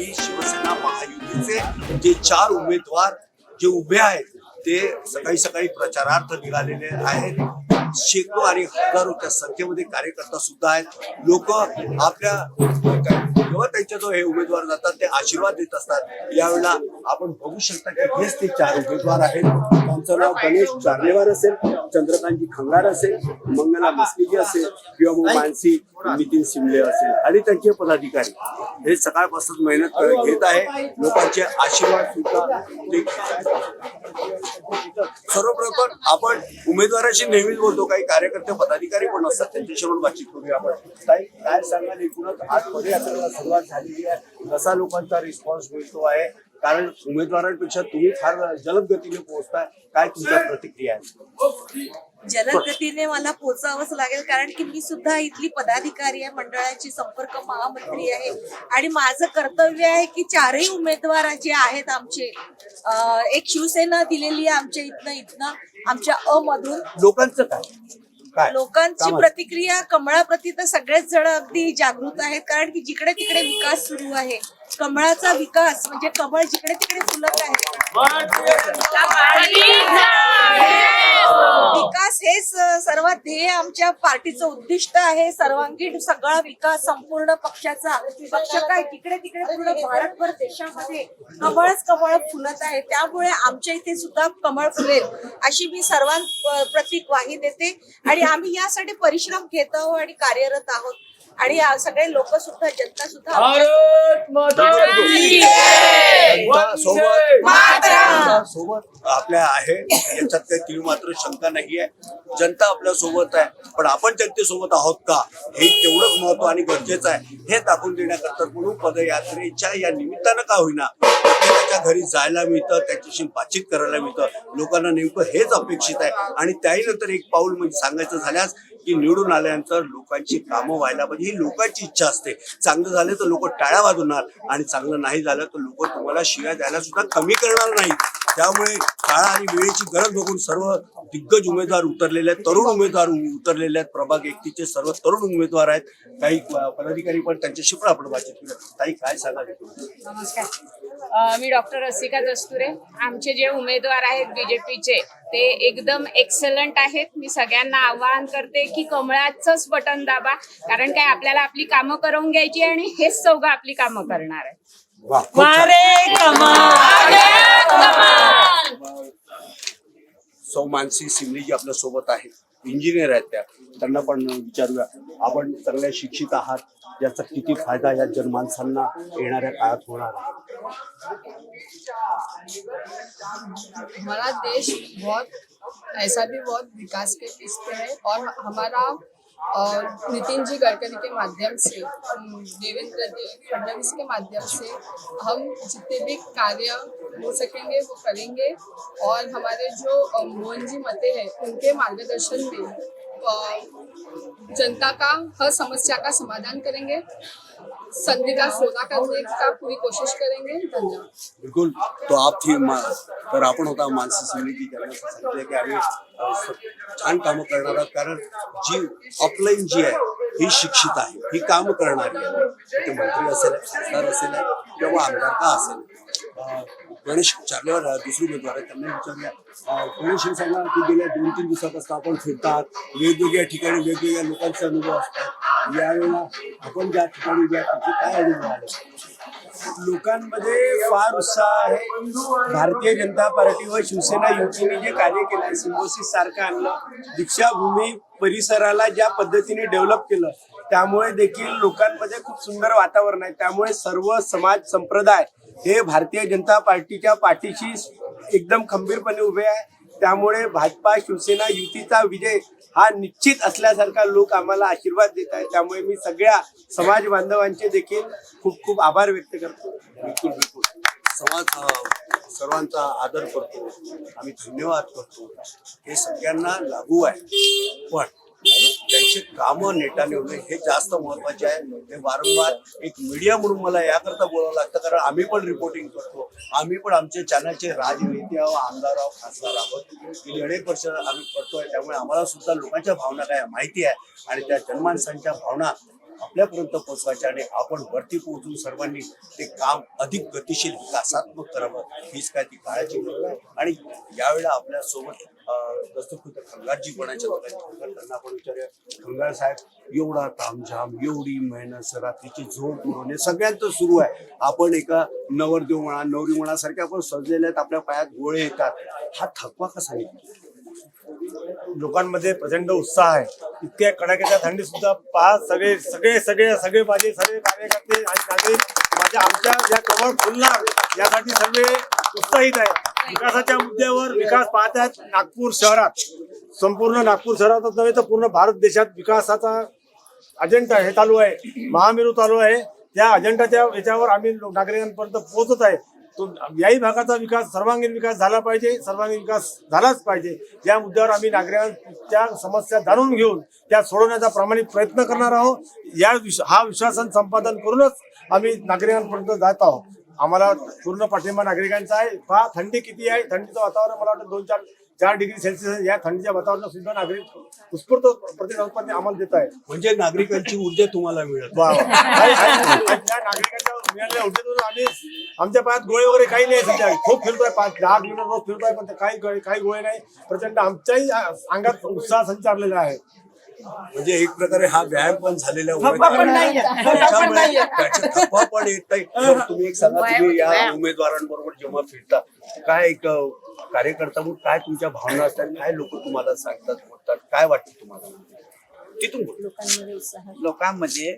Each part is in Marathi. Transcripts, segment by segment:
म्हणजेच शिवसेना महायुतीचे जे चार उमेदवार जे उभे आहेत ते सकाळी सकाळी प्रचारार्थ निघालेले आहेत. शेकडो आणि हजारोच्या संख्येमध्ये कार्यकर्ता सुद्धा आहेत. लोक आपल्या जेव्हा त्यांच्या जो हे उमेदवार जातात ते आशीर्वाद देत असतात. यावेळेला आपण बघू शकता की हेच ते चार उमेदवार आहेत. तुमचं नाव गणेश चार्लेवार असेल चंद्रकांतजी खंगार असेल मंगला मस्किजी असेल किंवा मग मानसी नितीन शिमले असेल. आणि त्यांचे पदाधिकारी. हे सकाळपासून मेहनत घेत आहे. लोकांचे आशीर्वाद सुद्धा सर्वप्रथम आपण उमेदवाराशी नेहमीच बोलतो. काही कार्यकर्ते पदाधिकारी पण असतात. त्यांच्याशी पण बातचीत करूया आपण. काही काय सांगाल? एकूणच आज पदयात्रेला सुरुवात झालेली आहे. कसा लोकांचा रिस्पॉन्स मिळतो आहे? कारण उमेदवारांपेक्षा तुम्ही फार जलद गतीने पोहोचताय. काय तुमच्या प्रतिक्रिया आहे जलद गतीने मला पोचावंच लागेल कारण की मी सुद्धा इथली पदाधिकारी आहे मंडळाची संपर्क महामंत्री आहे. आणि माझं कर्तव्य आहे की चारही उमेदवार जे आहेत आमचे एक शिवसेना दिलेली आहे आमच्या इथनं इथनं आमच्या अ मधून. लोकांचं काय? लोकांची? प्रतिक्रिया कमळाप्रती तर सगळेच जण अगदी जागृत आहेत कारण की जिकडे तिकडे विकास सुरू आहे. कमळाचा विकास म्हणजे कमळ जिकडे तिकडे फुलत आहे. विकास हेच सर्वात ध्येय आमच्या पार्टीचं उद्दिष्ट आहे. सर्वांगीण सगळा विकास संपूर्ण पक्षाचा. पक्ष काय तिकडे तिकडे पूर्ण भारतभर देशामध्ये कमळच कमळ फुलत आहे. त्यामुळे आमच्या इथे सुद्धा कमळ फुलेल अशी मी सर्वांप्रती ग्वाही देते. आणि आम्ही यासाठी परिश्रम घेत आहोत आणि कार्यरत आहोत. आणि सगळे लोक सुद्धा जनता सुद्धा आमच्या भारत माता की जनता सोबत आपल्या आहे. याच्यात काही तीळ मात्र शंका नाहीये जनता आपल्यासोबत आहे. पण आपण जनतेसोबत आहोत का? हे तेवढंच महत्त्व आणि गरजेचं आहे. हे दाखवून देण्याकरता म्हणून पदयात्रेच्या या निमित्तानं का होईना प्रत्येकाच्या घरी जायला मिळतं त्याच्याशी बातचीत करायला मिळतं. लोकांना नेमकं हेच अपेक्षित आहे. आणि त्याही नंतर एक पाऊल म्हणजे सांगायचं झाल्यास की निवडून आल्यानंतर लोकांची कामं व्हायला पाहिजे. ही लोकांची इच्छा असते. चांगलं झालं तर लोक टाळ्या वाजवणार आणि चांगलं नाही झालं तर लोक तुम्हाला शिव्या द्यायला सुद्धा कमी करणार नाही त्यामुळे काळ आणि वेळेची गरज बघून सर्व दिग्गज उमेदवार उतरलेले आहेत तरुण उमेदवार उतरलेले आहेत. प्रभाग एकतीचे सर्व तरुण उमेदवार आहेत. काही पदाधिकारी पण त्यांच्याशी पण आपण बातचीत करूया काय सांगाल नमस्कार. मी डॉक्टर रसिका दस्तुरे. आमचे जे उमेदवार आहेत बीजेपीचे ते एकदम एक्सलंट आहेत. मी सगळ्यांना आवाहन करते की कमळाचंच बटन दाबा कारण काय आपल्याला आपली कामं करून घ्यायची आणि हेच चौघं आपली कामं करणार आहे वा, खूप छान. सौ मानसी सिमली जी आपल्यासोबत आहेत इंजिनियर आहेत त्या त्यांना पण विचारूया आपण चांगल्या शिक्षित आहात याचा किती फायदा या जनमानसांना येणाऱ्या काळात होणार आहे? हमारा देश बहुत ऐसा भी बहुत विकास के पे है और हमारा अ, नितिन जी गडकरी के माध्यम से अम, देवेंद्र जी फडणवीस के माध्यम से हम जितने भी कार्य हो सकेंगे वो करेंगे। और हमारे जो मोहन जी मते हैं उनके मार्गदर्शन में जनता का हर समस्या का समाधान करेंगे। संधि सोना करने का पूरी कोशिश करेंगे? धन्यवाद। बिल्कुल तो आप थी मा- तर आपण होता मानसी सिमली त्यांना सांगितलं की आम्ही छान कामं करणार आहोत कारण जी ऑफलाईन जी आहे ही शिक्षित आहे ही काम करणारी आहे. ते मंत्री असेल खासदार असेल किंवा आमदार का असेल. गणेश विचारल्यावर दुसरी उमेदवार आहे त्यांना विचारूया. गणेश हे सांगा की गेल्या दोन तीन दिवसापासून आपण फिरतात वेगवेगळ्या ठिकाणी वेगवेगळ्या लोकांचे अनुभव असतात. यावेळेला आपण ज्या ठिकाणी ज्या तिथे काय अनुभव आले? लोकांमध्ये फार उत्साह आहे. भारतीय जनता पार्टी व शिवसेना युतीने जे कार्य केलं सिम्बोसिस सारखं आणलं दीक्षाभूमी परिसराला ज्या पद्धतीने डेव्हलप केलं त्यामुळे देखील लोकांमध्ये खूप सुंदर वातावरण आहे. त्यामुळे सर्व समाज संप्रदाय हे भारतीय जनता पार्टीच्या पाठीशी एकदम खंबीरपणे उभे आहे. त्यामुळे भाजपा शिवसेना युतीचा विजय हा निश्चित असल्यासारखा लोक आम्हाला आशीर्वाद देत आहेत. त्यामुळे मी सगळ्या समाज बांधवांचे देखील खूप खूप आभार व्यक्त करतो. बिलकुल बिलकुल. समाज सर्वांचा आदर करतो. आम्ही धन्यवाद करतो. हे सगळ्यांना लागू आहे. पण त्यांची कामं नेटाने होणे हे जास्त महत्त्वाचे आहे. हे वारंवार एक मीडिया म्हणून मला याकरता बोलावं लागतं कारण आम्ही पण रिपोर्टिंग करतो. आम्ही पण आमच्या चॅनलचे राजनेते आहो आमदार आहो खासदार आहोत. गेली अनेक वर्ष आम्ही करतोय त्यामुळे आम्हाला सुद्धा लोकांच्या भावना काय माहिती आहे. आणि त्या जनमानसांच्या भावना आपल्यापर्यंत पोहोचवायचे आणि आपण वरती पोहोचून सर्वांनी ते काम अधिक गतिशील विकासात्मक करावं हीच काय ती काळाची गरज आहे. आणि यावेळेला आपल्यासोबत दस्तखुत खंगारजी कोणाच्या त्यांना आपण विचारूया खंगार साहेब एवढा तामझाम एवढी मेहनत रात्रीची झोप पुरवणे सगळ्यांचं सुरू आहे. आपण एका नवरदेव म्हणा नवरी म्हणा सारख्या आपण सजलेल्या आहेत आपल्या पायात गोळे येतात. हा थकवा कसा येतो लोकांमध्ये प्रचंड उत्साह आहे. इतक्या कडाक्याच्या थंडी सुद्धा पाच सगळे सगळे सगळे सगळे माझे सगळे कार्यकर्ते आणि नागरिक माझ्या आमच्या या कवळ फुलणार यासाठी सगळे उत्साहित आहे विकासाच्या मुद्द्यावर विकास पाहतात नागपूर शहरात. संपूर्ण नागपूर शहरातच नव्हे तर पूर्ण भारत देशात विकासाचा अजेंडा हे चालू आहे. महामेरू चालू आहे. त्या अजेंडाच्या याच्यावर आम्ही नागरिकांपर्यंत पोहोचत आहे. तो याही भागाचा विकास सर्वांगीण विकास झाला पाहिजे सर्वांगीण विकास झालाच पाहिजे. या मुद्द्यावर आम्ही नागरिकांच्या समस्या जाणून घेऊन त्या सोडवण्याचा प्रामाणिक प्रयत्न करणार आहोत. या विश हा विश्वासन संपादन करूनच आम्ही नागरिकांपर्यंत जात आहोत. आम्हाला पूर्ण पाठिंबा नागरिकांचा आहे. पहा थंडी किती आहे? थंडीचं वातावरण मला वाटतं दोन चार चार डिग्री सेल्सिअस या थंडीच्या वातावरणात सुद्धा नागरिक उत्स्फूर्त प्रतिसाद आम्हाला देत आहे म्हणजे नागरिकांची ऊर्जा तुम्हाला मिळत नागरिकांच्या मिळालेल्या ऊर्जेतून आम्ही आमच्या पायात गोळे वगैरे काही नाही सध्या. खूप फिरतोय पाच दहा किलोमीटर रोज फिरतोय पण काही काही गोळे नाही. प्रचंड आमच्याही अंगात उत्साह संचारलेला आहे. म्हणजे एक प्रकारे हा व्यायाम पण झालेला थकवा पण येत नाही. तुम्ही एक सांगा तुम्ही या उमेदवारांबरोबर जेव्हा फिरता काय एक कार्यकर्ता म्हणून काय तुमच्या भावना असतात? काय लोक तुम्हाला सांगतात बोलतात? काय वाटतं तुम्हाला? तिथून. लोकांमध्ये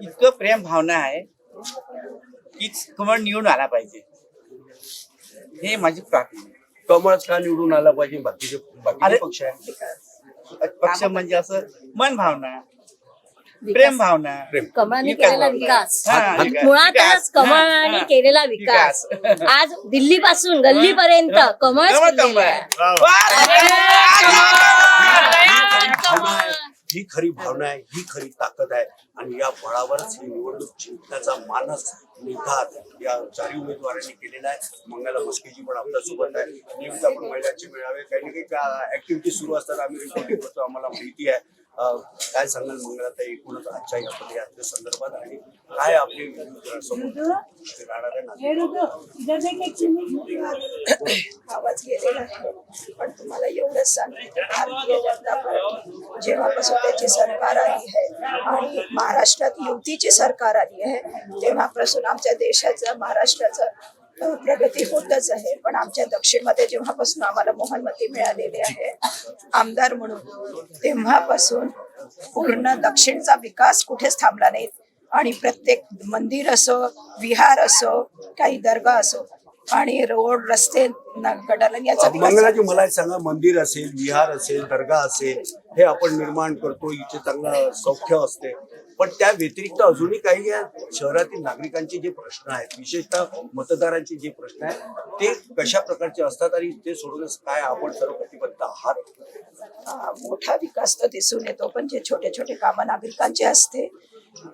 इतकं प्रेम भावना आहे की कमळ निवडून आला पाहिजे. हे माझी प्रार्थना. कमळच का निवडून आला पाहिजे? बाकीचे बाकीचे पक्ष आहे पक्ष म्हणजे असं मन भावना प्रेम भावना. कमळाने विकास. केलेला. विकास. हा. मुळातच. कमळाने केलेला विकास. आज दिल्ली पासून गल्ली पर्यंत कमळ ही खरी भावना आहे ही खरी ताकद आहे. आणि या बळावरच ही निवडणूक जिंकण्याचा मानस निर्धार या चारही उमेदवारांनी केलेला आहे. मंगला मस्केजी पण आपल्यासोबत आहे. नियमित आपण महिलांचे मेळावे काही ना काही ऍक्टिव्हिटी सुरू असतात आम्ही रिपोर्टिंग करतो आम्हाला माहिती आहे. काय सांगाल मंगलाताई? एकूणच आजच्या या पदयात्रे संदर्भात आणि काय आपले समोर राहणाऱ्या आवाज गेलेला आहे. पण तुम्हाला एवढंच सांगितलं भारतीय जनता पार्टी जेव्हापासून त्याची सरकार आली आहे आणि महाराष्ट्रात युतीची सरकार आली आहे तेव्हापासून आमच्या देशाचं महाराष्ट्राचं प्रगती होतच आहे. पण आमच्या दक्षिणमध्ये जेव्हापासून आम्हाला मोहनमती मिळालेली आहे आमदार म्हणून तेव्हापासून पूर्ण दक्षिणचा विकास कुठेच थांबला नाही. आणि प्रत्येक मंदिर असो विहार असो काही दर्गा असो आणि रोड रस्ते न- गटारण याचा मंगलाजी मला सांगा मंदिर असेल विहार असेल दर्गा असेल हे आपण निर्माण करतो इथे चांगलं सौख्य असते. पण त्या व्यतिरिक्त अजूनही काही या शहरातील नागरिकांचे जे प्रश्न आहेत विशेषतः मतदारांचे जे प्रश्न आहेत ते कशा प्रकारचे असतात आणि ते सोडवण्यास काय आपण सर्व प्रतिबद्ध आहात? मोठा विकास तर दिसून येतो पण जे छोटे छोटे कामं नागरिकांचे असते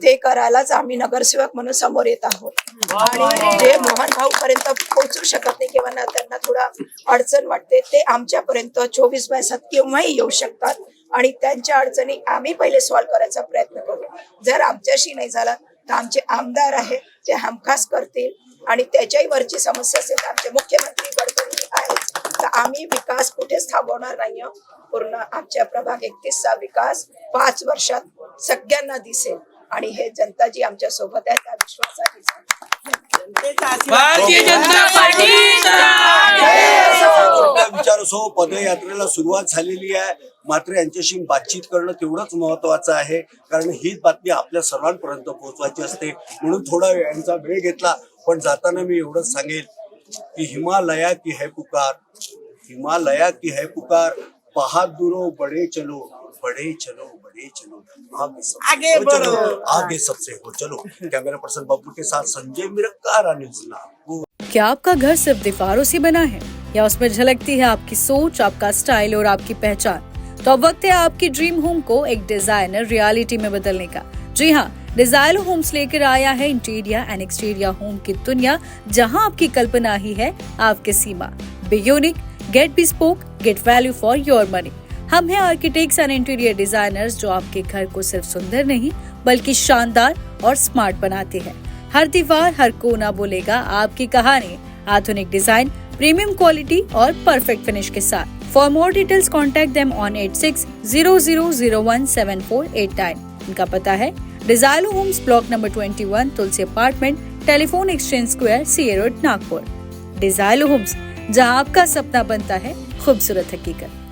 ते करायलाच आम्ही नगरसेवक म्हणून समोर येत आहोत. आणि जे मोहन भाऊ पर्यंत पोहोचू शकत नाही किंवा ना त्यांना थोडा अडचण वाटते ते आमच्यापर्यंत चोवीस बाय सात केव्हाही येऊ शकतात. आणि त्यांच्या अडचणी आम्ही पहिले सॉल्व्ह करायचा प्रयत्न करू. जर आमच्याशी नाही झाला तर आमचे आमदार आहेत ते हमखास करतील. आणि त्याच्याही वरची समस्या असेल तर आमचे मुख्यमंत्री गडकरी आहेत. तर आम्ही विकास कुठेच थांबवणार नाही पूर्ण आमच्या प्रभाग एकतीसचा विकास पाच वर्षात सगळ्यांना दिसेल. आणि हे जनता जी आमच्यासोबत आहे त्या विचार असो पदयात्रेला सुरुवात झालेली आहे. मात्र यांच्याशी बातचीत करणं तेवढंच महत्वाचं आहे. कारण हीच बातमी आपल्या सर्वांपर्यंत पोहोचवायची असते. म्हणून थोडा वेळ यांचा वेळ घेतला पण जाताना मी एवढंच सांगेल की हिमालया की है पुकार. हिमालया की है पुकार. बहादुरो बड़े चलो बड़े चलो बड़े चलो आगे सबसे आगे हो चलो बढ़ो। आगे सबसे हो चलो। कैमरा पर्सन बब्बू के साथ संजय मिरक्कार अनिल सिन्हा। क्या आपका घर सिर्फ़ दीवारों से बना है? या उसमें झलकती है आपकी सोच आपका स्टाइल और आपकी पहचान? तो अब वक्त है आपकी ड्रीम होम को एक डिज़ाइनर रियलिटी में बदलने का। जी हाँ डिज़ाइनर होम्स लेकर आया है इंटीरियर एंड एक्सटीरियर होम की दुनिया जहाँ आपकी कल्पना ही है आपके सीमा। Be unique get bespoke get value for your money हम हैं आर्किटेक्ट्स एंड इंटीरियर डिजाइनर्स जो आपके घर को सिर्फ़ सुंदर नहीं, बल्कि शानदार और स्मार्ट बनाते हैं। हर दीवार, हर कोना बोलेगा आपकी कहानी, आधुनिक डिज़ाइन प्रीमियम क्वालिटी और परफेक्ट फिनिश के साथ। For more details contact them on eight six zero zero zero one seven four eight nine इनका पता है Dizailo homes block number twenty one Tulsi apartment telephone exchange square C road Nagpur Dizailo homes जहाँ आपका सपना बनता है, खूबसूरत हकीकत।